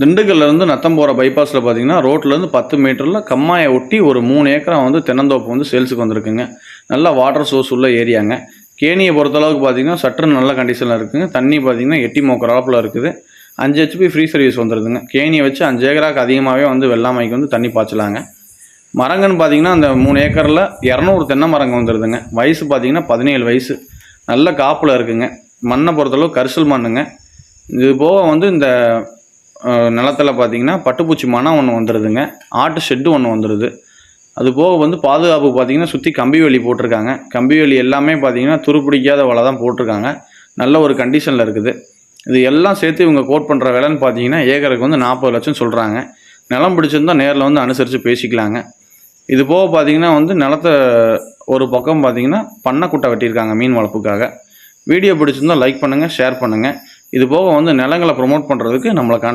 திண்டுக்கல்லேருந்து நத்தம் போகிற பைபாஸில் பார்த்தீங்கன்னா ரோட்லேருந்து பத்து மீட்டரில் கம்மாயை ஒட்டி ஒரு மூணு ஏக்கரா வந்து தென்னந்தோப்பு வந்து சேல்ஸுக்கு வந்திருக்குங்க. நல்ல வாட்டர் சோர்ஸ் உள்ள ஏரியாங்க. கேணியை பொறுத்தளவுக்கு பார்த்தீங்கன்னா சற்று நல்ல கண்டிஷனில் இருக்குங்க. தண்ணி பார்த்தீங்கன்னா எட்டி மோக்கராப்பில் இருக்குது. அஞ்சு ஹெச்பி ஃப்ரீ சர்வீஸ் வந்துடுதுங்க கேணியை வச்சு அஞ்சு ஏக்கராக்கு அதிகமாகவே வந்து வெள்ளாமைக்கு வந்து தண்ணி பாய்ச்சலாங்க. மரங்கன்னு பார்த்தீங்கன்னா அந்த மூணு ஏக்கரில் இரநூறு தென்னை மரங்க வந்துடுதுங்க வயசு பார்த்தீங்கன்னா பதினேழு வயசு. நல்ல காப்பில் இருக்குங்க. மண்ணை பொறுத்தளவு கரிசல் மண்ணுங்க. இது போக வந்து இந்த நிலத்துல பார்த்தீங்கன்னா பட்டுப்பூச்சி மனம் ஒன்று வந்துடுதுங்க ஆட்டு ஷெட்டு ஒன்று வந்துடுது அது போக வந்து பாதுகாப்பு பார்த்தீங்கன்னா சுற்றி கம்பி வேலி போட்டிருக்காங்க. கம்பி வேலி எல்லாமே பார்த்தீங்கன்னா துருப்பிடிக்காத வலை தான் போட்டிருக்காங்க. நல்ல ஒரு கண்டிஷனில் இருக்குது. இது எல்லாம் சேர்த்து இவங்க கோட் பண்ணுற விலைன்னு பார்த்தீங்கன்னா ஏக்கருக்கு வந்து நாற்பது லட்சம் சொல்கிறாங்க நிலம் பிடிச்சிருந்தா நேரில் வந்து அனுசரித்து பேசிக்கலாங்க. இது போக பார்த்தீங்கன்னா வந்து நிலத்தை ஒரு பக்கம் பார்த்தீங்கன்னா பண்ணைக்குட்டை வெட்டியிருக்காங்க மீன் வளர்ப்புக்காக. வீடியோ பிடிச்சிருந்தா லைக் பண்ணுங்கள் ஷேர் பண்ணுங்கள் இது போக வந்து நிலங்களை ப்ரொமோட் பண்ணுறதுக்கு நம்மளை காண்டாக்ட்